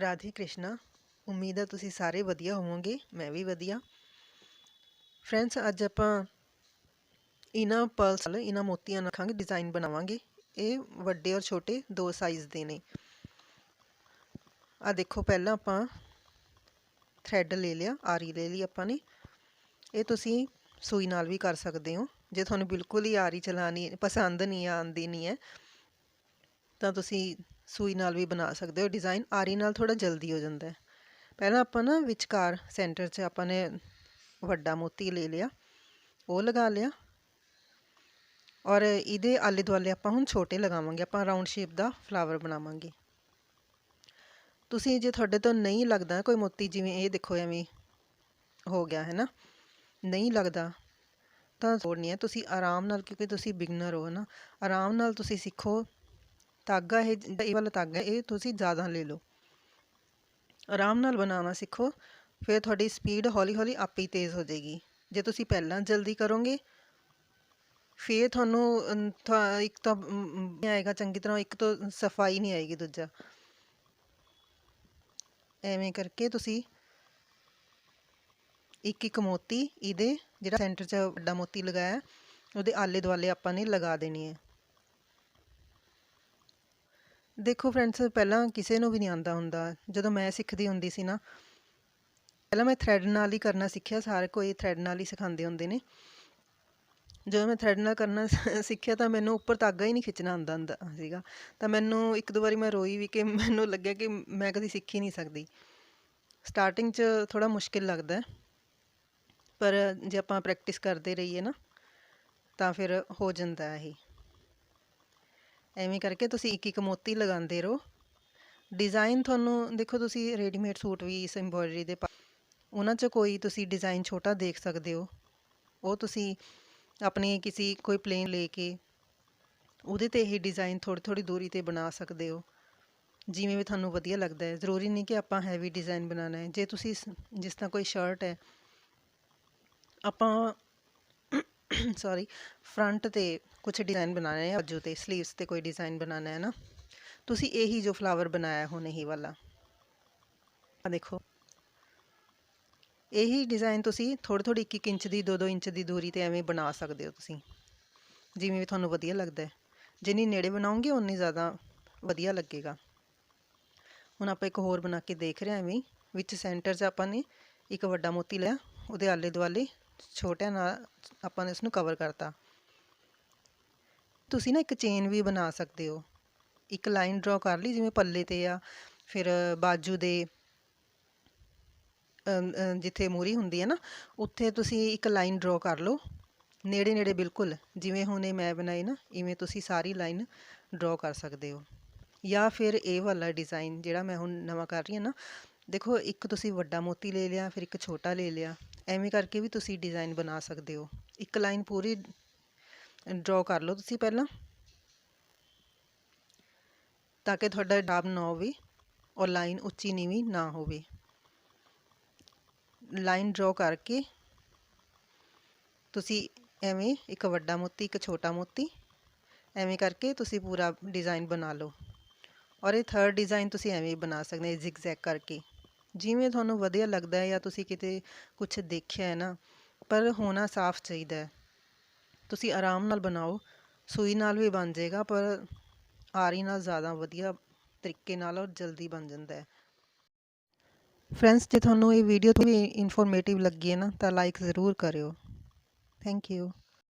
ਰਾਧੇ ਕ੍ਰਿਸ਼ਨਾ, ਉਮੀਦ ਹੈ ਤੁਸੀਂ ਸਾਰੇ ਵਧੀਆ ਹੋਵੋਗੇ, ਮੈਂ ਵੀ ਵਧੀਆ। ਫਰੈਂਡਸ ਅੱਜ ਆਪਾਂ ਇਹਨਾਂ ਪਰਲਸ ਨਾਲ, ਇਹਨਾਂ ਮੋਤੀਆਂ ਨਾਲ ਰੱਖਾਂਗੇ ਡਿਜ਼ਾਈਨ ਬਣਾਵਾਂਗੇ। ਇਹ ਵੱਡੇ ਔਰ ਛੋਟੇ ਦੋ ਸਾਈਜ਼ ਦੇ ਨੇ। ਆ ਦੇਖੋ, ਪਹਿਲਾਂ ਆਪਾਂ ਥ੍ਰੈਡ ਲੈ ਲਿਆ, ਆਰੀ ਲੈ ਲਈ ਆਪਾਂ ਨੇ। ਇਹ ਤੁਸੀਂ ਸੂਈ ਨਾਲ ਵੀ ਕਰ ਸਕਦੇ ਹੋ। ਜੇ ਤੁਹਾਨੂੰ ਬਿਲਕੁਲ ਹੀ ਆਰੀ ਚਲਾਣੀ, ਪਸੰਦ ਨਹੀਂ ਆਉਂਦੀ ਨਹੀਂ ਹੈ, ਤਾਂ ਤੁਸੀਂ ਸੂਈ ਨਾਲ ਵੀ ਬਣਾ ਸਕਦੇ ਹੋ ਡਿਜ਼ਾਈਨ ਆਰੀ ਨਾਲ ਥੋੜਾ ਜਲਦੀ ਹੋ ਜਾਂਦਾ ਹੈ। ਪਹਿਲਾਂ ਆਪਾਂ ਨਾ ਵਿਚਕਾਰ ਸੈਂਟਰ 'ਚ ਆਪਾਂ ਨੇ ਵੱਡਾ ਮੋਤੀ ਲੈ ਲਿਆ, ਉਹ ਲਗਾ ਲਿਆ। ਔਰ ਇਹਦੇ ਆਲੇ ਦੁਆਲੇ ਆਪਾਂ ਹੁਣ ਛੋਟੇ ਲਗਾਵਾਂਗੇ, ਆਪਾਂ ਰਾਉਂਡ ਸ਼ੇਪ ਦਾ ਫਲਾਵਰ ਬਣਾਵਾਂਗੇ। ਤੁਸੀਂ ਜੇ ਤੁਹਾਡੇ ਤੋਂ ਨਹੀਂ ਲੱਗਦਾ, ਕੋਈ ਮੋਤੀ ਜਿਵੇਂ ਇਹ ਦੇਖੋ ਐਵੇਂ ਹੋ ਗਿਆ, ਹੈ ਨਾ? ਨਹੀਂ ਲੱਗਦਾ, ਤਾਂ ਲੋੜ ਨਹੀਂ ਹੈ। ਤੁਸੀਂ ਆਰਾਮ ਨਾਲ, ਕਿਉਂਕਿ ਤੁਸੀਂ ਬਿਗਨਰ ਹੋ ਨਾ? ਆਰਾਮ ਨਾਲ ਤੁਸੀਂ ਸਿੱਖੋ ਧਾਗਾ ਇਹ ਇਹ ਵਾਲਾ ਧਾਗਾ ਇਹ ਤੁਸੀਂ ਜ਼ਿਆਦਾ ਲੈ ਲਓ। ਆਰਾਮ ਨਾਲ ਬਣਾਉਣਾ ਸਿੱਖੋ, ਫਿਰ ਤੁਹਾਡੀ ਸਪੀਡ ਹੌਲੀ ਹੌਲੀ ਆਪੇ ਹੀ ਤੇਜ਼ ਹੋ ਜਾਏਗੀ। ਜੇ ਤੁਸੀਂ ਪਹਿਲਾਂ ਜਲਦੀ ਕਰੋਗੇ, ਫਿਰ ਤੁਹਾਨੂੰ ਇੱਕ ਤਾਂ ਆਏਗਾ ਚੰਗੀ ਤਰ੍ਹਾਂ, ਇੱਕ ਤੋਂ ਸਫ਼ਾਈ ਨਹੀਂ ਆਏਗੀ, ਦੂਜਾ। ਐਵੇਂ ਕਰਕੇ ਤੁਸੀਂ ਇੱਕ ਇੱਕ ਮੋਤੀ ਇਹਦੇ, ਜਿਹੜਾ ਸੈਂਟਰ 'ਚ ਵੱਡਾ ਮੋਤੀ ਲਗਾਇਆ, ਉਹਦੇ ਆਲੇ ਦੁਆਲੇ ਆਪਾਂ ਨੇ ਲਗਾ ਦੇਣੀ ਹੈ। ਦੇਖੋ ਫਰੈਂਡਸ ਪਹਿਲਾਂ ਕਿਸੇ ਨੂੰ ਵੀ ਨਹੀਂ ਆਉਂਦਾ ਹੁੰਦਾ। ਜਦੋਂ ਮੈਂ ਸਿੱਖਦੀ ਹੁੰਦੀ ਸੀ ਨਾ, ਪਹਿਲਾਂ ਮੈਂ ਥ੍ਰੈਡ ਨਾਲ ਹੀ ਕਰਨਾ ਸਿੱਖਿਆ ਸਾਰੇ ਕੋਈ ਥ੍ਰੈਡ ਨਾਲ ਹੀ ਸਿਖਾਉਂਦੇ ਹੁੰਦੇ ਨੇ। ਜਦੋਂ ਮੈਂ ਥ੍ਰੈਡ ਨਾਲ ਕਰਨਾ ਸਿੱਖਿਆ ਤਾਂ ਮੈਨੂੰ ਉੱਪਰ ਧਾਗਾ ਹੀ ਨਹੀਂ ਖਿੱਚਣਾ ਆਉਂਦਾ ਹੁੰਦਾ ਸੀਗਾ। ਤਾਂ ਮੈਨੂੰ ਇੱਕ ਦੋ ਵਾਰੀ ਮੈਂ ਰੋਈ ਵੀ ਕਿ ਮੈਨੂੰ ਲੱਗਿਆ ਕਿ ਮੈਂ ਕਦੀ ਸਿੱਖ ਹੀ ਨਹੀਂ ਸਕਦੀ। ਸਟਾਰਟਿੰਗ 'ਚ ਥੋੜਾ ਮੁਸ਼ਕਿਲ ਲੱਗਦਾ। ਪਰ ਜੇ ਆਪਾਂ ਪ੍ਰੈਕਟਿਸ ਕਰਦੇ ਰਹੀਏ ਨਾ, ਤਾਂ ਫਿਰ ਹੋ ਜਾਂਦਾ ਇਹ। ਐਵੇਂ ਕਰਕੇ ਤੁਸੀਂ ਇੱਕ ਇੱਕ ਮੋਤੀ ਲਗਾਉਂਦੇ ਰਹੋ। ਡਿਜ਼ਾਈਨ ਤੁਹਾਨੂੰ, ਦੇਖੋ ਤੁਸੀਂ ਰੈਡੀਮੇਡ ਸੂਟ ਵੀ ਇਸ ਐਮਬੋਇਡਰੀ ਦੇ ਉਹਨਾਂ 'ਚ ਕੋਈ ਤੁਸੀਂ ਡਿਜ਼ਾਈਨ ਛੋਟਾ ਦੇਖ ਸਕਦੇ ਹੋ। ਉਹ ਤੁਸੀਂ ਆਪਣੀ ਕਿਸੇ ਕੋਈ ਪਲੇਨ ਲੈ ਕੇ ਉਹਦੇ ਤੇ ਇਹ ਡਿਜ਼ਾਈਨ ਥੋੜੀ ਥੋੜੀ ਦੂਰੀ ਤੇ ਬਣਾ ਸਕਦੇ ਹੋ। ਜਿਵੇਂ ਵੀ ਤੁਹਾਨੂੰ ਵਧੀਆ ਲੱਗਦਾ ਹੈ। ਜ਼ਰੂਰੀ ਨਹੀਂ ਕਿ ਆਪਾਂ ਹੈਵੀ ਡਿਜ਼ਾਈਨ ਬਣਾਉਣਾ ਹੈ। ਜੇ ਤੁਸੀਂ ਜਿਸ ਤਰ੍ਹਾਂ ਕੋਈ ਸ਼ਰਟ ਹੈ, ਆਪਾਂ ਸੌਰੀ ਫਰੰਟ ਤੇ ਕੁਝ ਡਿਜ਼ਾਈਨ ਬਣਾਣਾ ਹੈ ਬਾਜੂ ਤੇ 슬ੀਵਸ ਤੇ ਕੋਈ ਡਿਜ਼ਾਈਨ ਬਣਾਣਾ ਹੈ ਨਾ। ਤੁਸੀਂ ਇਹੀ ਜੋ ਫਲਾਵਰ ਬਣਾਇਆ ਹੁਣ ਇਹੀ ਵਾਲਾ। ਆ ਦੇਖੋ। ਇਹੀ ਡਿਜ਼ਾਈਨ ਤੁਸੀਂ ਥੋੜੀ ਥੋੜੀ 1 ਇੰਚ ਦੀ 2-2 ਇੰਚ ਦੀ ਦੂਰੀ ਤੇ ਐਵੇਂ ਬਣਾ ਸਕਦੇ ਹੋ ਤੁਸੀਂ। ਜਿਵੇਂ ਵੀ ਤੁਹਾਨੂੰ ਵਧੀਆ ਲੱਗਦਾ ਹੈ। ਜਿੰਨੀ ਨੇੜੇ ਬਣਾਉਂਗੇ ਉਨੀ ਜ਼ਿਆਦਾ ਵਧੀਆ ਲੱਗੇਗਾ। ਹੁਣ ਆਪਾਂ ਇੱਕ ਹੋਰ ਬਣਾ ਕੇ ਦੇਖ ਰਹੇ ਹਾਂ ਐਵੇਂ ਵਿੱਚ ਸੈਂਟਰ 'ਚ ਆਪਾਂ ਨੇ ਇੱਕ ਵੱਡਾ ਮੋਤੀ ਲਿਆ, ਉਹਦੇ ਆਲੇ ਦੁਆਲੇ ਛੋਟਿਆਂ ਨਾਲ ਆਪਾਂ ਨੇ ਇਸ ਨੂੰ ਕਵਰ ਕਰਤਾ। ਤੁਸੀਂ ਨਾ ਇੱਕ ਚੇਨ ਵੀ ਬਣਾ ਸਕਦੇ ਹੋ। ਇੱਕ ਲਾਈਨ ਡਰਾ ਕਰ ਲਈ, ਜਿਵੇਂ ਪੱਲੇ ਤੇ ਆ, ਫਿਰ ਬਾਜੂ ਦੇ ਜਿੱਥੇ ਮੂਰੀ ਹੁੰਦੀ ਹੈ ਨਾ, ਉੱਥੇ ਤੁਸੀਂ ਇੱਕ ਲਾਈਨ ਡਰਾ ਕਰ ਲਓ। ਨੇੜੇ ਨੇੜੇ ਬਿਲਕੁਲ, ਜਿਵੇਂ ਹੁਣੇ ਮੈਂ ਬਣਾਈ ਨਾ, ਇਵੇਂ ਤੁਸੀਂ ਸਾਰੀ ਲਾਈਨ ਡਰਾ ਕਰ ਸਕਦੇ ਹੋ। ਜਾਂ ਫਿਰ ਇਹ ਵਾਲਾ ਡਿਜ਼ਾਈਨ ਜਿਹੜਾ ਮੈਂ ਹੁਣ ਨਵਾਂ ਕਰ ਰਹੀ ਹਾਂ ਨਾ, ਦੇਖੋ, ਇੱਕ ਤੁਸੀਂ ਵੱਡਾ ਮੋਤੀ ਲੈ ਲਿਆ, ਫਿਰ ਇੱਕ ਛੋਟਾ ਲੈ ਲਿਆ। ਐਵੇਂ ਕਰਕੇ ਵੀ ਤੁਸੀਂ ਡਿਜ਼ਾਈਨ ਬਣਾ ਸਕਦੇ ਹੋ। ਇੱਕ ਲਾਈਨ ਪੂਰੀ ਡਰਾ ਕਰ ਲਓ ਤੁਸੀਂ ਪਹਿਲਾਂ। ਤਾਂ ਕਿ ਤੁਹਾਡਾ ਡਾਬ ਨਾ ਹੋਵੇ ਔਰ ਲਾਈਨ ਉੱਚੀ ਨੀਵੀਂ ਨਾ ਹੋਵੇ। ਲਾਈਨ ਡਰਾ ਕਰਕੇ ਤੁਸੀਂ ਐਵੇਂ ਇੱਕ ਵੱਡਾ ਮੋਤੀ, ਇੱਕ ਛੋਟਾ ਮੋਤੀ ਐਵੇਂ ਕਰਕੇ ਤੁਸੀਂ ਪੂਰਾ ਡਿਜ਼ਾਈਨ ਬਣਾ ਲਓ। ਔਰ ਇਹ ਥਰਡ ਡਿਜ਼ਾਈਨ ਤੁਸੀਂ ਐਵੇਂ ਬਣਾ ਸਕਦੇ ਹੋ ਜ਼ਿਗਜ਼ੈਗ ਕਰਕੇ। ਜਿਵੇਂ ਤੁਹਾਨੂੰ ਵਧੀਆ ਲੱਗਦਾ ਹੈ ਜਾਂ ਤੁਸੀਂ ਕਿਤੇ ਕੁਝ ਦੇਖਿਆ ਹੈ ਨਾ, ਪਰ ਹੋਣਾ ਸਾਫ਼ ਚਾਹੀਦਾ ਹੈ। ਤੁਸੀਂ ਆਰਾਮ ਨਾਲ ਬਣਾਓ, ਸੂਈ ਨਾਲ ਵੀ ਬਣ ਜਾਏਗਾ, ਪਰ ਆਰੀ ਨਾਲ ਜ਼ਿਆਦਾ ਵਧੀਆ ਤਰੀਕੇ ਨਾਲ ਔਰ ਜਲਦੀ ਬਣ ਜਾਂਦਾ ਹੈ। ਫਰੈਂਡਸ, ਜੇ ਤੁਹਾਨੂੰ ਇਹ ਵੀਡੀਓ ਵੀ ਇਨਫੋਰਮੇਟਿਵ ਲੱਗੀ ਹੈ ਨਾ, ਤਾਂ ਲਾਈਕ ਜ਼ਰੂਰ ਕਰਿਓ। Thank you